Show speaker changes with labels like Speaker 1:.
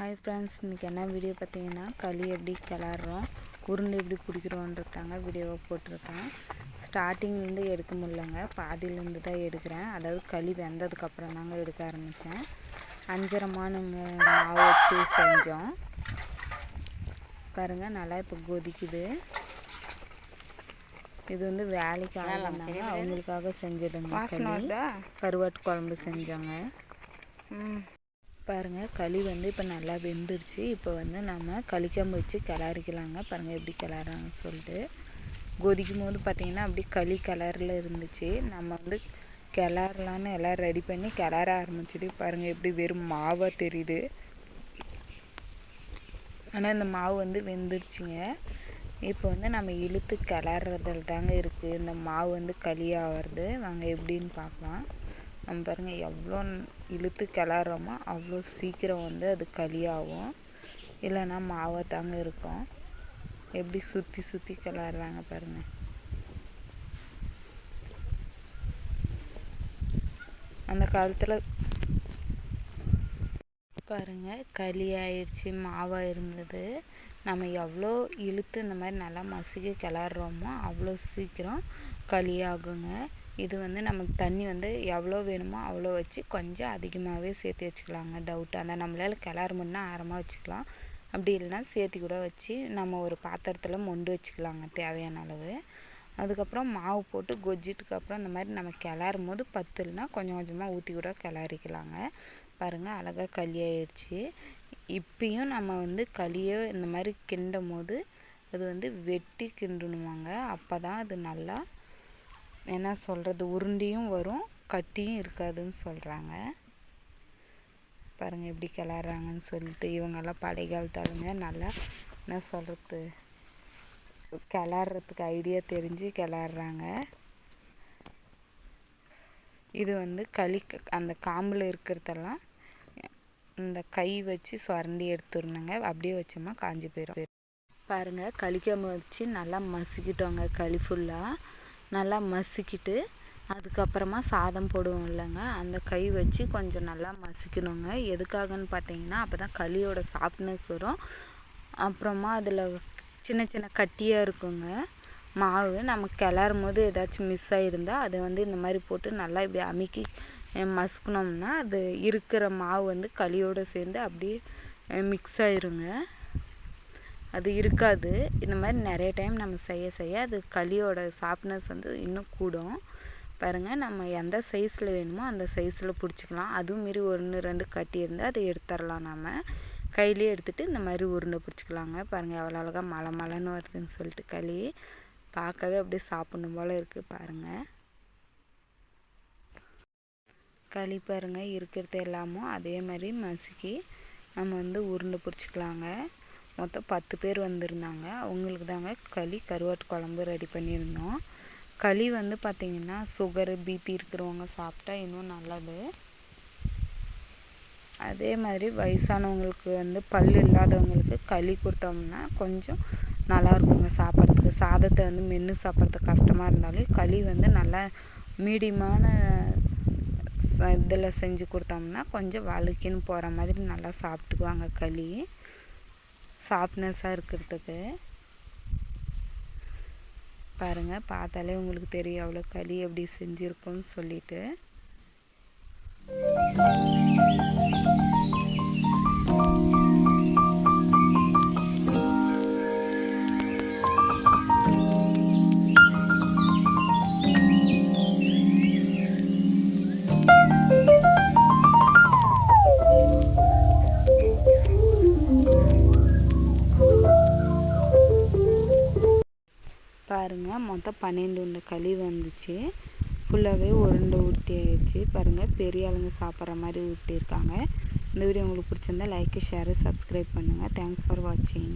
Speaker 1: Hi friends இன்றைக்கி என்ன video பார்த்தீங்கன்னா களி எப்படி கிளறோம் உருண்டை எப்படி பிடிக்கிறோன்றதாங்க வீடியோவை போட்டிருக்கேன். ஸ்டார்டிங்லேருந்து எடுக்க முடியலங்க. பாதியிலேருந்து தான் எடுக்கிறேன். அதாவது களி வெந்ததுக்கப்புறம் தாங்க எடுக்க ஆரம்பித்தேன் அஞ்சரமானுங்க மாவு வச்சு செஞ்சோம். பாருங்கள் நல்லா இப்போ கொதிக்குது. இது வந்து வேலைக்கு ஆளுந்தாங்க அவங்களுக்காக செஞ்சதுங்க கருவாட்டு குழம்பு செஞ்சோங்க. பாருங்கள் களி வந்து இப்போ நல்லா வெந்துருச்சு. இப்போ வந்து நம்ம களிக்கம்பு வச்சு கிளறிக்கலாங்க. பாருங்கள் எப்படி கிளறாங்கன்னு சொல்லிட்டு. கொதிக்கும் போது பார்த்திங்கன்னா அப்படி களி கலரில் இருந்துச்சு. நம்ம வந்து கிளறலான்னு எல்லாம் ரெடி பண்ணி கிளற ஆரம்பிச்சது. பாருங்கள் எப்படி வெறும் மாவாக தெரியுது. ஆனால் இந்த மாவு வந்து வெந்துருச்சுங்க. இப்போ வந்து நம்ம இழுத்து கிளறதில் தாங்க இருக்குது இந்த மாவு வந்து களி ஆகிறது வாங்க எப்படின்னு பார்க்கலாம். நம்ம பாருங்கள் எவ்வளோ இழுத்து கிளறோமோ அவ்வளோ சீக்கிரம் வந்து அது களியாகும். இல்லைன்னா மாவை தாங்க இருக்கும். எப்படி சுற்றி சுற்றி கிளறாங்க பாருங்கள் அந்த காலத்தில் பாருங்கள் களி ஆயிடுச்சு மாவாக இருந்தது. நம்ம எவ்வளோ இழுத்து இந்த மாதிரி நல்லா மசிக்க கிளறோமோ அவ்வளோ சீக்கிரம் களியாகுங்க. இது வந்து நமக்கு தண்ணி வந்து எவ்வளோ வேணுமோ அவ்வளோ வச்சு கொஞ்சம் அதிகமாகவே சேர்த்து வச்சுக்கலாங்க. டவுட்டு அந்த நம்மளால் கிளறு ஆரமாக வச்சுக்கலாம். அப்படி இல்லைனா சேர்த்து கூட வச்சு நம்ம ஒரு பாத்திரத்தில் மொண்டு வச்சுக்கலாங்க தேவையான அளவு. அதுக்கப்புறம் மாவு போட்டு கொஜ்ஜிட்டுக்கு அப்புறம் இந்த மாதிரி நம்ம கிளறும் போது பத்துலனா கொஞ்சம் கொஞ்சமாக ஊற்றி கூட கிளறிக்கலாங்க. பாருங்கள் அழகாக களி ஆயிடுச்சு இப்பயும் நம்ம வந்து களியை இந்த மாதிரி கிண்டும் போது அது வந்து வெட்டி கிண்டணுமாங்க. அப்போ தான் அது நல்லா என்ன சொல்கிறது உருண்டியும் வரும் கட்டியும் இருக்காதுன்னு சொல்கிறாங்க பாருங்கள் எப்படி கிளறாங்கன்னு சொல்லிட்டு இவங்கெல்லாம் படைகாலத்தாளுங்க நல்லா என்ன சொல்கிறது கிளறதுக்கு ஐடியா தெரிஞ்சு கிளறாங்க. இது வந்து களி அந்த காம்பில் இருக்கிறதெல்லாம் இந்த கை வச்சு சுரண்டி எடுத்துடணுங்க. அப்படியே வச்சோமா காஞ்சி போயிடும் பாருங்கள் களிக்காம வச்சு நல்லா மசிக்கிட்டோங்க களி ஃபுல்லாக நல்லா மசிக்கிட்டு அதுக்கப்புறமா சாதம் போடுவோம் இல்லைங்க. அந்த கை வச்சு கொஞ்சம் நல்லா மசிக்கணுங்க. எதுக்காகன்னு பார்த்தீங்கன்னா அப்போ தான் களியோட சாஃப்ட்னஸ் வரும். அப்புறமா அதில் சின்ன சின்ன கட்டியாக இருக்குங்க. மாவு நம்ம கிளறும் போது ஏதாச்சும் மிஸ் ஆகிருந்தால் அதை வந்து இந்த மாதிரி போட்டு நல்லா இப்படி அமுக்கி மசுக்கணும்னா அது இருக்கிற மாவு வந்து களியோடு சேர்ந்து அப்படியே மிக்ஸ் ஆயிருங்க. அது இருக்காது. இந்த மாதிரி நிறைய டைம் நம்ம செய்ய செய்ய அது களியோட சாஃப்ட்னஸ் வந்து இன்னும் கூடும். பாருங்கள் நம்ம எந்த சைஸில் வேணுமோ அந்த சைஸில் பிடிச்சிக்கலாம். அதுவும் மாரி ஒன்று ரெண்டு கட்டி இருந்தால் அதை எடுத்துடலாம் நம்ம கையிலே எடுத்துகிட்டு இந்த மாதிரி உருண்டை பிடிச்சிக்கலாங்க. பாருங்கள் எவ்வளோ அழகாக மலை மலைன்னு வருதுன்னு சொல்லிட்டு களி. பார்க்கவே அப்படியே சாப்பிட்ணும் போல் இருக்குது பாருங்கள் களி பாருங்கள் இருக்கிறது எல்லாமும் அதே மாதிரி மசுக்கி நம்ம வந்து உருண்டை பிடிச்சிக்கலாங்க. மொத்தம் பத்து பேர் வந்திருந்தாங்க. அவங்களுக்கு தாங்க களி கருவாட்டு குழம்பு ரெடி பண்ணியிருந்தோம். களி வந்து பார்த்திங்கன்னா சுகரு பிபி இருக்கிறவங்க சாப்பிட்டா இன்னும் நல்லது. அதே மாதிரி வயசானவங்களுக்கு வந்து பல் இல்லாதவங்களுக்கு களி கொடுத்தோம்னா கொஞ்சம் நல்லா இருக்குங்க சாப்பிட்றதுக்கு. சாதத்தை வந்து மென்று சாப்பிட்றதுக்கு கஷ்டமாக இருந்தாலும் களி வந்து நல்லா மீடியமான இதில் செஞ்சு கொடுத்தோம்னா கொஞ்சம் வழுக்கின்னு போகிற மாதிரி நல்லா சாப்பிட்டுக்குவாங்க களி. சாஃப்ட்னஸாக இருக்கிறதுக்கு. பாருங்கள் பார்த்தாலே உங்களுக்கு தெரியும் அவ்வளோ களி எப்படி செஞ்சுருக்கோன்னு சொல்லிட்டு. பாருங்கள் மொத்தம் பன்னெண்டு உண்டை களி வந்துச்சு. ஃபுல்லாகவே உருண்டை உருட்டி ஆயிடுச்சு. பாருங்கள் பெரிய ஆளுங்க சாப்பிட்ற மாதிரி ஊட்டியிருக்காங்க இந்த வீடியோ உங்களுக்கு பிடிச்சிருந்தா லைக்கு ஷேரு சப்ஸ்கிரைப் பண்ணுங்கள் தேங்க்ஸ் ஃபார் வாட்சிங்